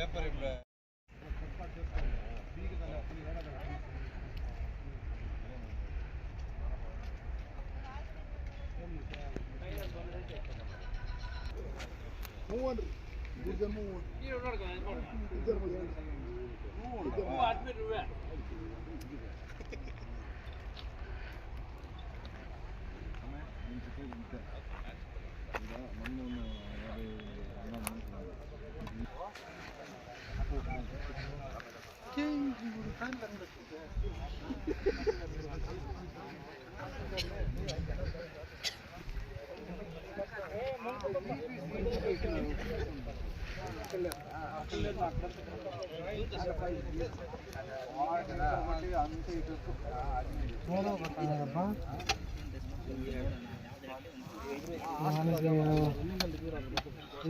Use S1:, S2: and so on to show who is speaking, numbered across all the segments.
S1: Paper
S2: ఇవ్వలే ಮೂವನ್ರಿ ಗುರ್ಜನ್ ಮೂವನ್ ಇದ್ರ ಮೂವನ್ ಅಡ್ಮಿಟ್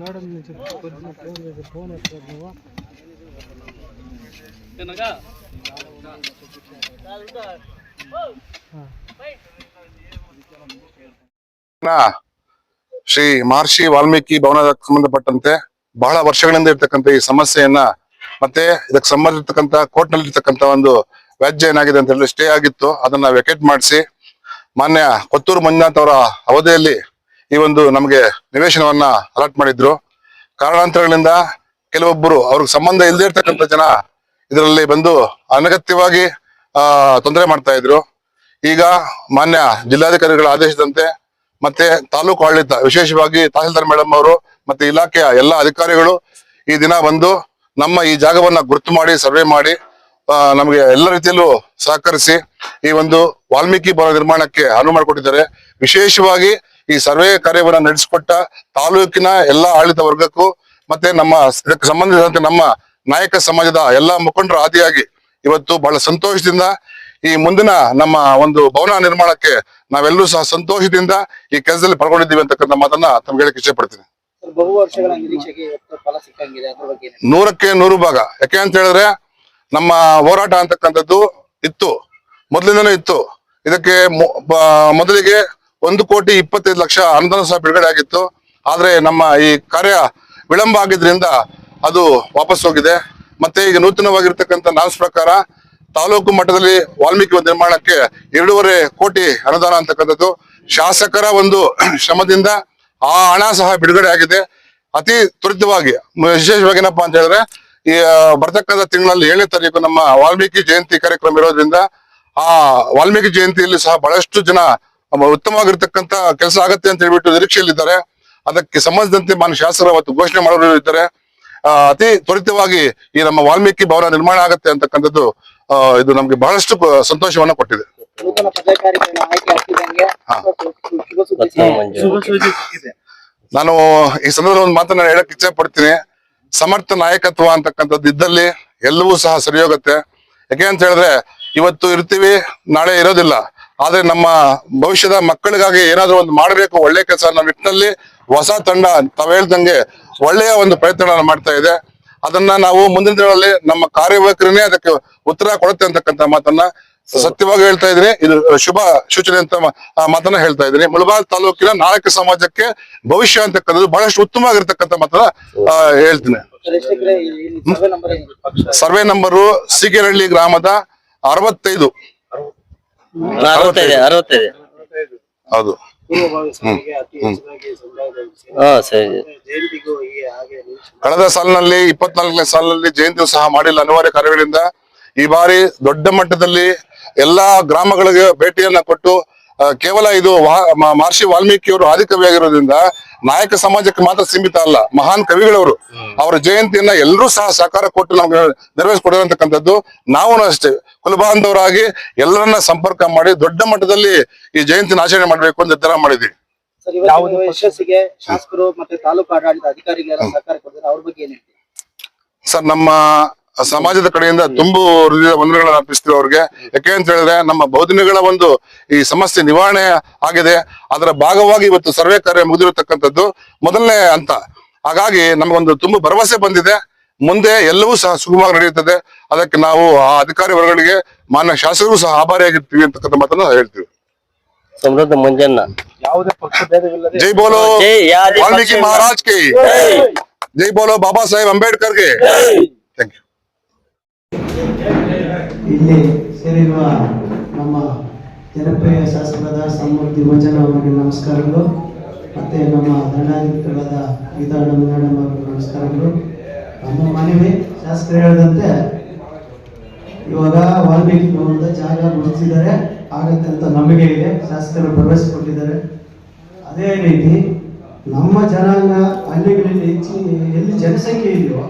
S2: మేడం నుంచి ఫోన్ వచ్చి ఫోన్ వచ్చి
S1: ಶ್ರೀ ಮಹರ್ಷಿ ವಾಲ್ಮೀಕಿ ಭವನದ ಸಂಬಂಧಪಟ್ಟಂತೆ ಬಹಳ ವರ್ಷಗಳಿಂದ ಇರ್ತಕ್ಕಂಥ ಈ ಸಮಸ್ಯೆಯನ್ನ ಮತ್ತೆ ಇದಕ್ಕೆ ಸಂಬಂಧಿರ್ತಕ್ಕಂಥ ಕೋರ್ಟ್ನಲ್ಲಿ ಒಂದು ವ್ಯಾಜ್ಯ ಏನಾಗಿದೆ ಅಂತ ಹೇಳಿ ಸ್ಟೇ ಆಗಿತ್ತು. ಅದನ್ನ ವೆಕೇಟ್ ಮಾಡಿಸಿ ಮಾನ್ಯ ಕೊತ್ತೂರು ಮಂಜುನಾಥ್ ಅವರ ಅವಧಿಯಲ್ಲಿ ಈ ಒಂದು ನಮಗೆ ನಿವೇಶನವನ್ನ ಅಲಾಟ್ ಮಾಡಿದ್ರು. ಕಾರಣಾಂತರಗಳಿಂದ ಕೆಲವೊಬ್ಬರು ಅವ್ರಿಗೆ ಸಂಬಂಧ ಇಲ್ಲದೆ ಇರ್ತಕ್ಕಂಥ ಜನ ಇದರಲ್ಲಿ ಬಂದು ಅನಗತ್ಯವಾಗಿ, ಆ, ತೊಂದರೆ ಮಾಡ್ತಾ ಇದ್ರು. ಈಗ ಮಾನ್ಯ ಜಿಲ್ಲಾಧಿಕಾರಿಗಳ ಆದೇಶದಂತೆ ಮತ್ತೆ ತಾಲೂಕು ಆಡಳಿತ, ವಿಶೇಷವಾಗಿ ತಹಸೀಲ್ದಾರ್ ಮೇಡಮ್ ಅವರು ಮತ್ತೆ ಇಲಾಖೆಯ ಎಲ್ಲ ಅಧಿಕಾರಿಗಳು ಈ ದಿನ ಬಂದು ನಮ್ಮ ಈ ಜಾಗವನ್ನ ಗುರುತು ಮಾಡಿ, ಸರ್ವೆ ಮಾಡಿ ನಮಗೆ ಎಲ್ಲ ರೀತಿಯಲ್ಲೂ ಸಹಕರಿಸಿ ಈ ಒಂದು ವಾಲ್ಮೀಕಿ ಭವನ ನಿರ್ಮಾಣಕ್ಕೆ ಅನುವು ಮಾಡಿಕೊಟ್ಟಿದ್ದಾರೆ. ವಿಶೇಷವಾಗಿ ಈ ಸರ್ವೆ ಕಾರ್ಯವನ್ನು ನಡೆಸಿಕೊಟ್ಟ ತಾಲೂಕಿನ ಎಲ್ಲ ಆಡಳಿತ ವರ್ಗಕ್ಕೂ ಮತ್ತೆ ನಮ್ಮ ಸಂಬಂಧಿಸಿದಂತೆ ನಮ್ಮ ನಾಯಕ ಸಮಾಜದ ಎಲ್ಲಾ ಮುಖಂಡರ ಆದಿಯಾಗಿ ಇವತ್ತು ಬಹಳ ಸಂತೋಷದಿಂದ ಈ ಮುಂದಿನ ನಮ್ಮ ಒಂದು ಭವನ ನಿರ್ಮಾಣಕ್ಕೆ ನಾವೆಲ್ಲರೂ ಸಹ ಸಂತೋಷದಿಂದ ಈ ಕೆಲಸದಲ್ಲಿ ಪಾಲ್ಗೊಂಡಿದ್ದೀವಿ ಅಂತಕ್ಕಂಥ ಮಾತನ್ನ ತಮ್ಗೆ ಹೇಳಕ್ ಇಷ್ಟಪಡ್ತೀನಿ? ನೂರಕ್ಕೆ ನೂರು ಭಾಗ. ಯಾಕೆ ಅಂತ ಹೇಳಿದ್ರೆ ನಮ್ಮ ಹೋರಾಟ ಅಂತಕ್ಕಂಥದ್ದು ಇತ್ತು. ಮೊದಲಿಂದನೂ ಇತ್ತು. ಇದಕ್ಕೆ ಮೊದಲಿಗೆ ಒಂದು ಕೋಟಿ ಇಪ್ಪತ್ತೈದು ಲಕ್ಷ ಅನುದಾನ ಸಹ ಬಿಡುಗಡೆ ಆಗಿತ್ತು. ಆದ್ರೆ ನಮ್ಮ ಈ ಕಾರ್ಯ ವಿಳಂಬ ಆಗಿದ್ರಿಂದ ಅದು ವಾಪಸ್ ಹೋಗಿದೆ. ಮತ್ತೆ ಈಗ ನೂತನವಾಗಿರ್ತಕ್ಕಂಥ ನಾನ್ಸ್ ಪ್ರಕಾರ ತಾಲೂಕು ಮಟ್ಟದಲ್ಲಿ ವಾಲ್ಮೀಕಿ ನಿರ್ಮಾಣಕ್ಕೆ ಎರಡೂವರೆ ಕೋಟಿ ಅನುದಾನ ಅಂತಕ್ಕಂಥದ್ದು. ಶಾಸಕರ ಒಂದು ಶ್ರಮದಿಂದ ಆ ಹಣ ಸಹ ಬಿಡುಗಡೆ ಆಗಿದೆ. ಅತಿ ತ್ವರಿತವಾಗಿ ವಿಶೇಷವಾಗಿ ಏನಪ್ಪಾ ಅಂತ ಹೇಳಿದ್ರೆ ಈ ಬರ್ತಕ್ಕಂಥ ತಿಂಗಳಲ್ಲಿ ಏಳನೇ ತಾರೀಕು ನಮ್ಮ ವಾಲ್ಮೀಕಿ ಜಯಂತಿ ಕಾರ್ಯಕ್ರಮ ಇರೋದ್ರಿಂದ ಆ ವಾಲ್ಮೀಕಿ ಜಯಂತಿಯಲ್ಲಿ ಸಹ ಬಹಳಷ್ಟು ಜನ ಉತ್ತಮವಾಗಿರ್ತಕ್ಕಂಥ ಕೆಲಸ ಆಗತ್ತೆ ಅಂತ ಹೇಳ್ಬಿಟ್ಟು ನಿರೀಕ್ಷೆಯಲ್ಲಿದ್ದಾರೆ. ಅದಕ್ಕೆ ಸಂಬಂಧಿಸಿದಂತೆ ಮಾನ್ಯ ಶಾಸಕರು ಅವತ್ತು ಘೋಷಣೆ ಆ, ಅತಿ ತ್ವರಿತವಾಗಿ ಈ ನಮ್ಮ ವಾಲ್ಮೀಕಿ ಭವನ ನಿರ್ಮಾಣ ಆಗತ್ತೆ ಅಂತಕ್ಕಂಥದ್ದು ಆ, ಇದು ನಮ್ಗೆ ಬಹಳಷ್ಟು ಸಂತೋಷವನ್ನ ಕೊಟ್ಟಿದೆ. ನಾನು ಈ ಸಂದರ್ಭದಲ್ಲಿ ಒಂದು ಮಾತನ್ನ ಹೇಳಕ್ ಇಚ್ಛೆ ಪಡ್ತೀನಿ. ಸಮರ್ಥ ನಾಯಕತ್ವ ಅಂತಕ್ಕಂಥದ್ದು ಇದ್ದಲ್ಲಿ ಎಲ್ಲವೂ ಸಹ ಸರಿ ಹೋಗುತ್ತೆ ಯಾಕೆ ಅಂತ ಹೇಳಿದ್ರೆ ಇವತ್ತು ಇರ್ತೀವಿ ನಾಳೆ ಇರೋದಿಲ್ಲ. ಆದ್ರೆ ನಮ್ಮ ಭವಿಷ್ಯದ ಮಕ್ಕಳಿಗಾಗಿ ಏನಾದ್ರೂ ಒಂದು ಮಾಡಬೇಕು ಒಳ್ಳೆ ಕೆಲಸ ಅನ್ನೋ ನಿಟ್ಟಿನಲ್ಲಿ ಹೊಸ ತಂಡ ತಾವ್ ಹೇಳ್ದಂಗೆ ಒಳ್ಳೆಯ ಒಂದು ಪ್ರಯತ್ನಗಳನ್ನು ಮಾಡ್ತಾ ಇದೆ. ಅದನ್ನ ನಾವು ಮುಂದಿನ ದಿನಗಳಲ್ಲಿ ನಮ್ಮ ಕಾರ್ಯವೈಖರಿನೇ ಅದಕ್ಕೆ ಉತ್ತರ ಕೊಡುತ್ತೆ ಅಂತಕ್ಕಂಥ ಮಾತನ್ನ ಸತ್ಯವಾಗಿ ಹೇಳ್ತಾ ಇದ್ದೀನಿ. ಇದು ಶುಭ ಸೂಚನೆ ಅಂತ ಮಾತನ್ನ ಹೇಳ್ತಾ ಇದ್ದೀನಿ. ಮುಳಬಾಲ್ ತಾಲೂಕಿನ ನಾಯಕ ಸಮಾಜಕ್ಕೆ ಭವಿಷ್ಯ ಅಂತಕ್ಕಂಥದ್ದು ಬಹಳಷ್ಟು ಉತ್ತಮವಾಗಿರ್ತಕ್ಕಂಥ ಮಾತನ್ನ ಹೇಳ್ತೀನಿ.
S3: ಸರ್ವೆ ನಂಬರ್ ಏನಿದೆ?
S1: ಸರ್ವೆ ನಂಬರು ಸಿಗೇರಳ್ಳಿ ಗ್ರಾಮದ ಅರವತ್ತೈದು. ಹೌದು.
S3: ಪೂರ್ವಭಾವಿ ಸಭೆಗೆ ಅತಿ ಹೆಚ್ಚಾಗಿ ಸಮುದಾಯದಲ್ಲಿ ಸೇರಿ
S4: ಹಾ ಸರಿ.
S3: ಜಯಂತಿಗೂ ಈ ಹಾಗೆ ನಿರೀಕ್ಷೆ
S1: ಕಳೆದ ಸಾಲಿನಲ್ಲಿ ಇಪ್ಪತ್ನಾಲ್ಕನೇ ಸಾಲಿನಲ್ಲಿ ಜಯಂತಿ ಸಹ ಮಾಡಿಲ್ಲ. ಅನಿವಾರ್ಯ ಕಾರ್ಯಗಳಿಂದ ಈ ಬಾರಿ ದೊಡ್ಡ ಮಟ್ಟದಲ್ಲಿ ಎಲ್ಲಾ ಗ್ರಾಮಗಳಿಗೆ ಭೇಟಿಯನ್ನ ಕೊಟ್ಟು ಕೇವಲ ಇದು ಮಹರ್ಷಿ ವಾಲ್ಮೀಕಿಯವರು ಆದಿಕವಿಯಾಗಿರೋದ್ರಿಂದ ನಾಯಕ ಸಮಾಜಕ್ಕೆ ಮಾತ್ರ ಸೀಮಿತ ಅಲ್ಲ ಮಹಾನ್ ಕವಿಗಳವರು. ಅವರ ಜಯಂತಿಯನ್ನ ಎಲ್ಲರೂ ಸಹ ಸಹಕಾರ ಕೊಟ್ಟು ನಮ್ಗೆ ನೆರವೇರಿಸಿಕೊಡಿರತಕ್ಕಂಥದ್ದು ನಾವು ಅಷ್ಟೇ. ಕುಲಬಾಂಧವರಾಗಿ ಎಲ್ಲರನ್ನ ಸಂಪರ್ಕ ಮಾಡಿ ದೊಡ್ಡ ಮಟ್ಟದಲ್ಲಿ ಈ ಜಯಂತಿನ ಆಚರಣೆ ಮಾಡಬೇಕು ಅಂತ ನಿರ್ಧಾರ ಮಾಡಿದ್ವಿ
S3: ಸರ್ ಇವತ್ತು ಯಶಸ್ಸಿಗೆ ಶಾಸಕರು ಮತ್ತೆ ತಾಲೂಕು ಆಡಳಿತ ಅಧಿಕಾರಿಗಳೆಲ್ಲ ಸಹಕಾರ ಕೊಡ್ತಾರೆ. ಅವ್ರ ಬಗ್ಗೆ ಏನ್ ಹೇಳ್ತೀರಾ?
S1: ಸರ್ ನಮ್ಮ ಸಮಾಜದ ಕಡೆಯಿಂದ ತುಂಬು ಹೃದಯದ ವಂದನೆಗಳನ್ನ ಅರ್ಪಿಸ್ತೀವಿ ಅವ್ರಿಗೆ. ಯಾಕೆ ಅಂತ ಹೇಳಿದ್ರೆ ನಮ್ಮ ಬಹುದಿನಗಳ ಒಂದು ಈ ಸಮಸ್ಯೆ ನಿವಾರಣೆ ಆಗಿದೆ. ಅದರ ಭಾಗವಾಗಿ ಇವತ್ತು ಸರ್ವೆ ಕಾರ್ಯ ಮುಗಿದಿರತಕ್ಕಂಥದ್ದು ಮೊದಲನೇ ಹಂತ. ಹಾಗಾಗಿ ನಮಗೊಂದು ತುಂಬ ಭರವಸೆ ಬಂದಿದೆ. ಮುಂದೆ ಎಲ್ಲವೂ ಸಹ ಸುಗಮವಾಗಿ ನಡೆಯುತ್ತದೆ. ಅದಕ್ಕೆ ನಾವು ಆ ಅಧಿಕಾರಿ ವರ್ಗಗಳಿಗೆ ಮಾನ್ಯ ಶಾಸಕರು ಸಹ ಆಭಾರಿಯಾಗಿರ್ತೀವಿ ಅಂತಕ್ಕಂಥ ಮಾತನ್ನ ಹೇಳ್ತೀವಿ.
S4: ಸಮೃದ್ಧ ಮಂಜಣ್ಣ
S3: ಯಾವುದೇ ಪಕ್ಷ
S1: ಜೈ ಬೋಲೋ. ವಾಲ್ಮೀಕಿ ಮಹಾರಾಜ್ ಕಿ.
S4: ಜೈ.
S1: ಜೈ ಬೋಲೋ. ಬಾಬಾ ಸಾಹೇಬ್ ಅಂಬೇಡ್ಕರ್ಗೆ ಗೆ
S4: ಇಲ್ಲಿ ಸೇರಿರುವ ನಮ್ಮ ಜನಪ್ರಿಯ ಶಾಸಕರಾದ ಸಮೃದ್ಧಿ ಭೋಜನ ಅವರಿಗೆ ನಮಸ್ಕಾರಗಳು. ಮತ್ತೆ ನಮ್ಮ ದಂಡಾಧಿಕಾರಿಗಳಾದ ಗೀತಾ ಮೇಡಮ್ ಅವರಿಗೆ ನಮಸ್ಕಾರಗಳು. ನಮ್ಮ ಮನವಿ ಶಾಸಕರು ಹೇಳಿದಂತೆ, ಇವಾಗ ವಾಲ್ಮೀಕಿ ಭವನದ ಜಾಗ ಗುರುತಿಸಿದ್ದಾರೆ ಆಗತ್ತೆ ಅಂತ ನಂಬಿಕೆ ಇದೆ. ಶಾಸಕರು ಭರವಸೆ ಕೊಟ್ಟಿದ್ದಾರೆ. ಅದೇ ರೀತಿ ನಮ್ಮ ಜನಾಂಗ ಹಳ್ಳಿಗಳಲ್ಲಿ ಹೆಚ್ಚಿನ ಎಲ್ಲಿ ಜನಸಂಖ್ಯೆ ಇದೆಯೋ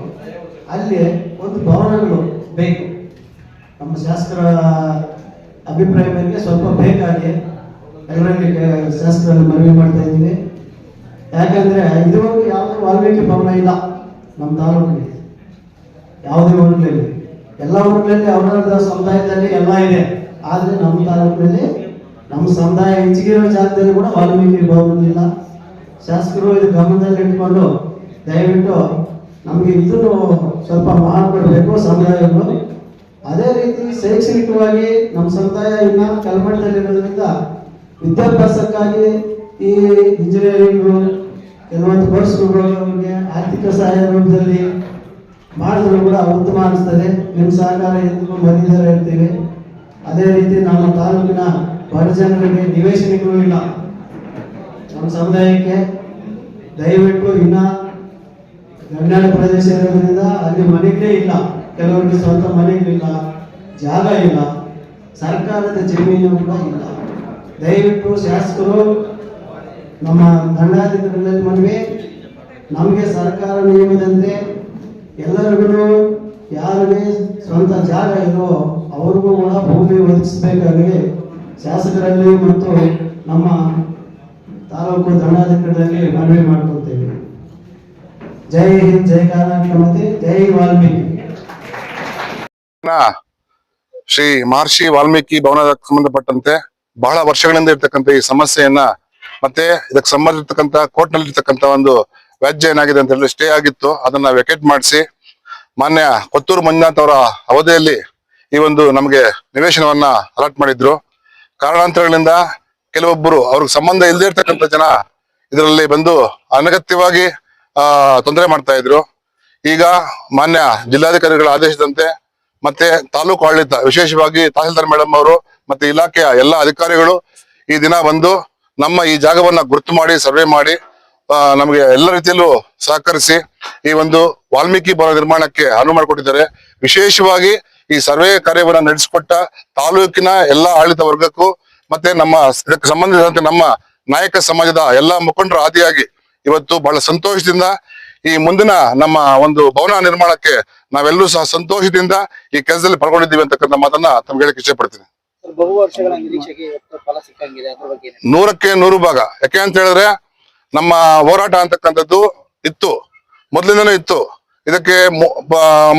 S4: ಅಲ್ಲಿ ಒಂದು ಭವನಗಳು ಬೇಕು. ನಮ್ಮ ಶಾಸ್ತ್ರ ಅಭಿಪ್ರಾಯ ಸ್ವಲ್ಪ ಬೇಕಾಗಿ ಅದರಲ್ಲಿ ಶಾಸಕರಲ್ಲಿ ಮನವಿ ಮಾಡ್ತಾ ಇದ್ದೀವಿ. ಯಾಕಂದ್ರೆ ಇದುವರೆಗೂ ಯಾವುದೇ ವಾಲ್ಮೀಕಿ ಭವನ ಇಲ್ಲ ನಮ್ಮ ತಾಲೂಕಿನಲ್ಲಿ. ಯಾವುದೇ ಊರುಗಳಲ್ಲಿ ಎಲ್ಲ ಊರುಗಳಲ್ಲಿ ಅವರವರ ಸಮುದಾಯದಲ್ಲಿ ಎಲ್ಲ ಇದೆ. ಆದರೆ ನಮ್ಮ ತಾಲೂಕಿನಲ್ಲಿ ನಮ್ಮ ಸಮುದಾಯ ಹೆಚ್ಚಿಗಿರೋ ಜಾಗದಲ್ಲಿ ಕೂಡ ವಾಲ್ಮೀಕಿ ಭವನ ಇಲ್ಲ. ಶಾಸಕರು ಇದು ಗಮನದಲ್ಲಿ ಇಟ್ಕೊಂಡು ದಯವಿಟ್ಟು ನಮಗೆ ಇದನ್ನು ಸ್ವಲ್ಪ ಮಾಡಿಕೊಡ್ಬೇಕು ಸಮುದಾಯಗಳು ಅದೇ ರೀತಿ ಶೈಕ್ಷಣಿಕವಾಗಿ ನಮ್ಮ ಸಮುದಾಯ ಇನ್ನ ಕಲ್ಮಠದಲ್ಲಿರೋದ್ರಿಂದ ವಿದ್ಯಾಭ್ಯಾಸಕ್ಕಾಗಿ ಈ ಇಂಜಿನಿಯರಿಂಗ್ ಕೆಲವೊಂದು ಕೋರ್ಸ್ಗಳಿಗೆ ಆರ್ಥಿಕ ಸಹಾಯ ರೂಪದಲ್ಲಿ ಮಾಡಿದ್ರು ಕೂಡ ಉತ್ತಮ ಅನಿಸ್ತದೆ. ನಿಮ್ಮ ಸಹಕಾರ ಎಂದಿಗೂ ಬಂದಿದ್ದಾರೆ ಇರ್ತೀವಿ ಅದೇ ರೀತಿ ನಮ್ಮ ತಾಲೂಕಿನ ಬಡ ಜನರಿಗೆ ನಿವೇಶನಗಳು ಇಲ್ಲ. ನಮ್ಮ ಸಮುದಾಯಕ್ಕೆ ದಯವಿಟ್ಟು ಇನ್ನ ಗಂಗಾಳ ಪ್ರದೇಶ ಇರೋದ್ರಿಂದ ಅಲ್ಲಿ ಮನೆಗಳೇ ಇಲ್ಲ. ಕೆಲವರಿಗೆ ಸ್ವಂತ ಮನೆಗಳಿಲ್ಲ ಜಾಗ ಇಲ್ಲ, ಸರ್ಕಾರದ ಜಮೀನು ಕೂಡ ಇಲ್ಲ. ದಯವಿಟ್ಟು ಶಾಸಕರು, ನಮ್ಮ ದಂಡಾಧಿಕಾರಿಗಳಲ್ಲಿ ಮನವಿ, ನಮಗೆ ಸರ್ಕಾರ ನಿಯಮದಂತೆ ಎಲ್ಲರಿಗೂ ಯಾರಿಗೆ ಸ್ವಂತ ಜಾಗ ಇದೋ ಅವ್ರಿಗೂ ಕೂಡ ಭೂಮಿ ಒದಗಿಸಬೇಕಾಗಿ ಶಾಸಕರಲ್ಲಿ ಮತ್ತು ನಮ್ಮ ತಾಲೂಕು ದಂಡಾಧಿಕಾರಿಗಳಲ್ಲಿ ಮನವಿ ಮಾಡ್ಕೊಳ್ತೇವೆ ಜೈ ಹಿಂದ್, ಜೈ ಕರ್ನಾಟಕ ಜೈ ವಾಲ್ಮೀಕಿ.
S1: ಶ್ರೀ ಮಹರ್ಷಿ ವಾಲ್ಮೀಕಿ ಭವನದ ಸಂಬಂಧಪಟ್ಟಂತೆ ಬಹಳ ವರ್ಷಗಳಿಂದ ಇರ್ತಕ್ಕಂಥ ಈ ಸಮಸ್ಯೆಯನ್ನ ಮತ್ತೆ ಇದಕ್ಕೆ ಸಂಬಂಧಿರ್ತಕ್ಕಂಥ ಕೋರ್ಟ್ನಲ್ಲಿ ಇರ್ತಕ್ಕಂಥ ಒಂದು ವ್ಯಾಜ್ಯ ಏನಾಗಿದೆ ಅಂತ ಹೇಳಿ ಸ್ಟೇ ಆಗಿತ್ತು. ಅದನ್ನ ವೆಕೆಟ್ ಮಾಡಿಸಿ ಮಾನ್ಯ ಕೊತ್ತೂರು ಮಂಜುನಾಥ್ ಅವರ ಅವಧಿಯಲ್ಲಿ ಈ ಒಂದು ನಮಗೆ ನಿವೇಶನವನ್ನ ಅಲಾಟ್ ಮಾಡಿದ್ರು. ಕಾರಣಾಂತರಗಳಿಂದ ಕೆಲವೊಬ್ಬರು ಅವ್ರಿಗೆ ಸಂಬಂಧ ಇಲ್ಲದೆ ಇರ್ತಕ್ಕಂಥ ಜನ ಇದರಲ್ಲಿ ಬಂದು ಅನಗತ್ಯವಾಗಿ ಆ, ತೊಂದರೆ ಮಾಡ್ತಾ ಇದ್ರು. ಈಗ ಮಾನ್ಯ ಜಿಲ್ಲಾಧಿಕಾರಿಗಳ ಆದೇಶದಂತೆ ಮತ್ತೆ ತಾಲೂಕು ಆಡಳಿತ, ವಿಶೇಷವಾಗಿ ತಹಸೀಲ್ದಾರ್ ಮೇಡಮ್ ಅವರು ಮತ್ತೆ ಇಲಾಖೆಯ ಎಲ್ಲ ಅಧಿಕಾರಿಗಳು ಈ ದಿನ ಬಂದು ನಮ್ಮ ಈ ಜಾಗವನ್ನ ಗುರುತು ಮಾಡಿ, ಸರ್ವೆ ಮಾಡಿ ನಮಗೆ ಎಲ್ಲ ರೀತಿಯಲ್ಲೂ ಸಹಕರಿಸಿ ಈ ಒಂದು ವಾಲ್ಮೀಕಿ ಭವನ ನಿರ್ಮಾಣಕ್ಕೆ ಅನುವು ಮಾಡಿಕೊಟ್ಟಿದ್ದಾರೆ. ವಿಶೇಷವಾಗಿ ಈ ಸರ್ವೆ ಕಾರ್ಯವನ್ನು ನಡೆಸಿಕೊಟ್ಟ ತಾಲೂಕಿನ ಎಲ್ಲ ಆಡಳಿತ ವರ್ಗಕ್ಕೂ ಮತ್ತೆ ನಮ್ಮ ಇದಕ್ಕೆ ಸಂಬಂಧಿಸಿದಂತೆ ನಮ್ಮ ನಾಯಕ ಸಮಾಜದ ಎಲ್ಲ ಮುಖಂಡರ ಆದಿಯಾಗಿ ಇವತ್ತು ಬಹಳ ಸಂತೋಷದಿಂದ ಈ ಮುಂದಿನ ನಮ್ಮ ಒಂದು ಭವನ ನಿರ್ಮಾಣಕ್ಕೆ ನಾವೆಲ್ಲರೂ ಸಹ ಸಂತೋಷದಿಂದ ಈ ಕೆಲಸದಲ್ಲಿ ಪಾಲ್ಗೊಂಡಿದ್ದೀವಿ ಅಂತಕ್ಕಂಥ ಮಾತನ್ನ ತಮ್ಗೆ
S3: ಹೇಳಕ್ಕೆ ಇಷ್ಟಪಡ್ತೀನಿ?
S1: ನೂರಕ್ಕೆ ನೂರು ಭಾಗ. ಯಾಕೆ ಅಂತ ಹೇಳಿದ್ರೆ ನಮ್ಮ ಹೋರಾಟ ಅಂತಕ್ಕಂಥದ್ದು ಇತ್ತು. ಮೊದಲಿಂದನೂ ಇತ್ತು. ಇದಕ್ಕೆ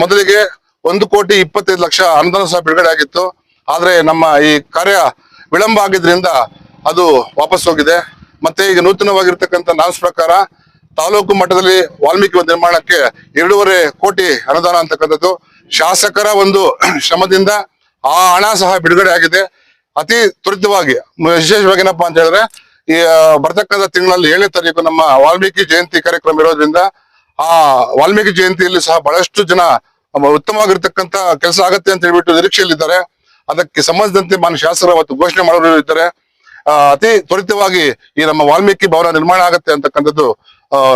S1: ಮೊದಲಿಗೆ ಒಂದು ಕೋಟಿ ಇಪ್ಪತ್ತೈದು ಲಕ್ಷ ಅನುದಾನ ಸಹ ಬಿಡುಗಡೆ ಆಗಿತ್ತು. ಆದ್ರೆ ನಮ್ಮ ಈ ಕಾರ್ಯ ವಿಳಂಬ ಆಗಿದ್ರಿಂದ ಅದು ವಾಪಸ್ ಹೋಗಿದೆ. ಮತ್ತೆ ಈಗ ನೂತನವಾಗಿರ್ತಕ್ಕಂಥ ನಾನ್ಸ್ ಪ್ರಕಾರ ತಾಲೂಕು ಮಟ್ಟದಲ್ಲಿ ವಾಲ್ಮೀಕಿ ನಿರ್ಮಾಣಕ್ಕೆ ಎರಡೂವರೆ ಕೋಟಿ ಅನುದಾನ ಅಂತಕ್ಕಂಥದ್ದು. ಶಾಸಕರ ಒಂದು ಶ್ರಮದಿಂದ ಆ ಹಣ ಸಹ ಬಿಡುಗಡೆ ಆಗಿದೆ. ಅತಿ ತ್ವರಿತವಾಗಿ ವಿಶೇಷವಾಗಿ ಏನಪ್ಪಾ ಅಂತ ಹೇಳಿದ್ರೆ ಈ ಬರ್ತಕ್ಕಂಥ ತಿಂಗಳಲ್ಲಿ ಏಳನೇ ತಾರೀಕು ನಮ್ಮ ವಾಲ್ಮೀಕಿ ಜಯಂತಿ ಕಾರ್ಯಕ್ರಮ ಇರೋದ್ರಿಂದ ಆ ವಾಲ್ಮೀಕಿ ಜಯಂತಿಯಲ್ಲಿ ಸಹ ಬಹಳಷ್ಟು ಜನ ಉತ್ತಮವಾಗಿರ್ತಕ್ಕಂಥ ಕೆಲಸ ಆಗತ್ತೆ ಅಂತ ಹೇಳ್ಬಿಟ್ಟು ನಿರೀಕ್ಷೆಯಲ್ಲಿದ್ದಾರೆ. ಅದಕ್ಕೆ ಸಂಬಂಧಿಸಿದಂತೆ ಮಾನ್ಯ ಶಾಸಕರು ಅವತ್ತು ಘೋಷಣೆ ಆ, ಅತಿ ತ್ವರಿತವಾಗಿ ಈ ನಮ್ಮ ವಾಲ್ಮೀಕಿ ಭವನ ನಿರ್ಮಾಣ ಆಗತ್ತೆ ಅಂತಕ್ಕಂಥದ್ದು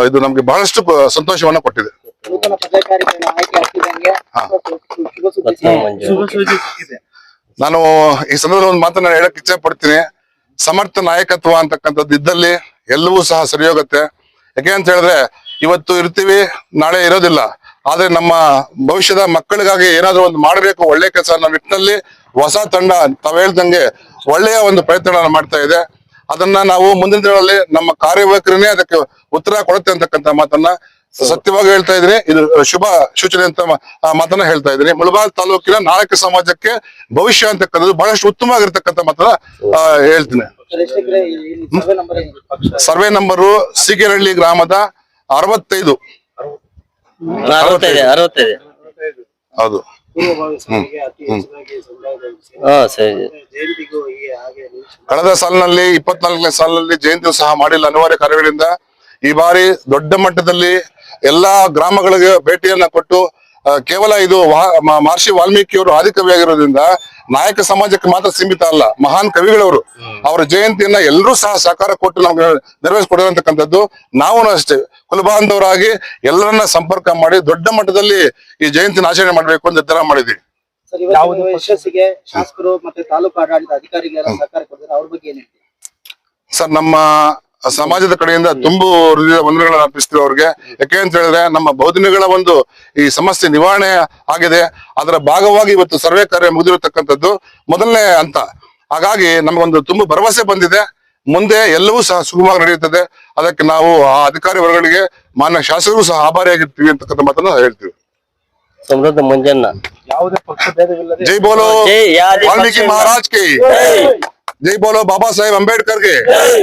S1: ಇದು ನಮ್ಗೆ ಬಹಳಷ್ಟು ಸಂತೋಷವನ್ನ ಕೊಟ್ಟಿದೆ. ನಾನು ಈ ಸಂದರ್ಭದಲ್ಲಿ ಒಂದು ಮಾತನ್ನ ಹೇಳಕ್ ಇಚ್ಛೆ ಪಡ್ತೀನಿ. ಸಮರ್ಥ ನಾಯಕತ್ವ ಅಂತಕ್ಕಂಥದ್ದು ಇದ್ದಲ್ಲಿ ಎಲ್ಲವೂ ಸಹ ಸರಿ ಹೋಗುತ್ತೆ ಯಾಕೆ ಅಂತ ಹೇಳಿದ್ರೆ ಇವತ್ತು ಇರ್ತೀವಿ ನಾಳೆ ಇರೋದಿಲ್ಲ. ಆದ್ರೆ ನಮ್ಮ ಭವಿಷ್ಯದ ಮಕ್ಕಳಿಗಾಗಿ ಏನಾದ್ರೂ ಒಂದು ಮಾಡಬೇಕು ಒಳ್ಳೆ ಕೆಲಸ ಅನ್ನೋ ನಿಟ್ಟಿನಲ್ಲಿ ಹೊಸ ತಂಡ ತಾವ್ ಹೇಳ್ದಂಗೆ ಒಳ್ಳೆಯ ಒಂದು ಪ್ರಯತ್ನಗಳನ್ನು ಮಾಡ್ತಾ ಇದೆ. ಅದನ್ನ ನಾವು ಮುಂದಿನ ದಿನಗಳಲ್ಲಿ ನಮ್ಮ ಕಾರ್ಯವೈಖರಿನೇ ಅದಕ್ಕೆ ಉತ್ತರ ಕೊಡುತ್ತೆ ಅಂತಕ್ಕಂಥ ಮಾತನ್ನ ಸತ್ಯವಾಗಿ ಹೇಳ್ತಾ ಇದ್ದೀನಿ. ಇದು ಶುಭ ಸೂಚನೆ ಅಂತ ಮಾತನ್ನ ಹೇಳ್ತಾ ಇದ್ದೀನಿ. ಮುಳಬಾಲ್ ತಾಲೂಕಿನ ನಾಯಕ ಸಮಾಜಕ್ಕೆ ಭವಿಷ್ಯ ಅಂತಕ್ಕಂಥದ್ದು ಬಹಳಷ್ಟು ಉತ್ತಮವಾಗಿರ್ತಕ್ಕಂಥ ಮಾತನ್ನ ಹೇಳ್ತೀನಿ.
S3: Survey number
S1: survey number Sigerahalli ಗ್ರಾಮದ ಅರವತ್ತೈದು. ಹೌದು.
S3: ಪೂರ್ವಭಾವಿ ಅತಿ ಸೇರಿ
S5: ಹಾ ಸರಿ.
S3: ಜಯಂತಿಗೂ ಈ ಹಾಗೆ ನಿರೀಕ್ಷೆ
S1: ಕಳೆದ ಸಾಲಿನಲ್ಲಿ ಇಪ್ಪತ್ನಾಲ್ಕನೇ ಸಾಲಿನಲ್ಲಿ ಜಯಂತಿ ಸಹ ಮಾಡಿಲ್ಲ. ಅನಿವಾರ್ಯ ಕಾರ್ಯಗಳಿಂದ ಈ ಬಾರಿ ದೊಡ್ಡ ಮಟ್ಟದಲ್ಲಿ ಎಲ್ಲಾ ಗ್ರಾಮಗಳಿಗೆ ಭೇಟಿಯನ್ನ ಕೊಟ್ಟು ಕೇವಲ ಇದು ಮಹರ್ಷಿ ವಾಲ್ಮೀಕಿಯವರು ಆದಿಕವಿಯಾಗಿರೋದ್ರಿಂದ ನಾಯಕ ಸಮಾಜಕ್ಕೆ ಮಾತ್ರ ಸೀಮಿತ ಅಲ್ಲ ಮಹಾನ್ ಕವಿಗಳವರು. ಅವರ ಜಯಂತಿಯನ್ನ ಎಲ್ಲರೂ ಸಹ ಸಹಕಾರ ಕೊಟ್ಟು ನಮ್ಗೆ ನೆರವೇರಿಸಿಕೊಡಿರತಕ್ಕಂಥದ್ದು ನಾವು ಅಷ್ಟೇ. ಕುಲಬಾಂಧವರಾಗಿ ಎಲ್ಲರನ್ನ ಸಂಪರ್ಕ ಮಾಡಿ ದೊಡ್ಡ ಮಟ್ಟದಲ್ಲಿ ಈ ಜಯಂತಿನ ಆಚರಣೆ ಮಾಡಬೇಕು ಅಂತ ನಿರ್ಧಾರ ಮಾಡಿದ್ವಿ
S3: ಸರ್ ಇವತ್ತಿನ ಯಶಸ್ಸಿಗೆ ಶಾಸಕರು ಮತ್ತೆ ತಾಲೂಕು ಆಡಳಿತ ಅಧಿಕಾರಿಗಳೆಲ್ಲ ಸಹಕಾರ ಕೊಡ್ತಾರೆ. ಅವ್ರ ಬಗ್ಗೆ ಏನ್ ಹೇಳ್ತೀವಿ
S1: ಸರ್ ನಮ್ಮ ಸಮಾಜದ ಕಡೆಯಿಂದ ತುಂಬು ಹೃದಯದ ವಂದನೆಗಳನ್ನ ಅರ್ಪಿಸ್ತೀವಿ ಅವ್ರಿಗೆ. ಯಾಕೆ ಅಂತ ಹೇಳಿದ್ರೆ ನಮ್ಮ ಬಹುದಿನಗಳ ಒಂದು ಈ ಸಮಸ್ಯೆ ನಿವಾರಣೆ ಆಗಿದೆ. ಅದರ ಭಾಗವಾಗಿ ಇವತ್ತು ಸರ್ವೆ ಕಾರ್ಯ ಮುಗಿದಿರತಕ್ಕಂಥದ್ದು ಮೊದಲನೇ ಹಂತ. ಹಾಗಾಗಿ ನಮಗೊಂದು ತುಂಬ ಭರವಸೆ ಬಂದಿದೆ. ಮುಂದೆ ಎಲ್ಲವೂ ಸಹ ಸುಗಮವಾಗಿ ನಡೆಯುತ್ತದೆ. ಅದಕ್ಕೆ ನಾವು ಆ ಅಧಿಕಾರಿ ವರ್ಗಗಳಿಗೆ ಮಾನ್ಯ ಶಾಸಕರು ಸಹ ಆಭಾರಿಯಾಗಿರ್ತೀವಿ ಅಂತಕ್ಕಂಥ ಮಾತನ್ನ ಹೇಳ್ತೀವಿ.
S5: ಸಮೃದ್ಧ ಮಂಜನ್ನ
S3: ಯಾವುದೇ ಪಕ್ಷ
S1: ಜೈ ಬೋಲೋ ವಾಲ್ಮೀಕಿ ಮಹಾರಾಜ್ ಕೈ
S5: ಜೈ.
S1: ಜೈ ಬೋಲೋ ಬಾಬಾ ಸಾಹೇಬ್ ಅಂಬೇಡ್ಕರ್ಗೆ
S5: ಜೈ.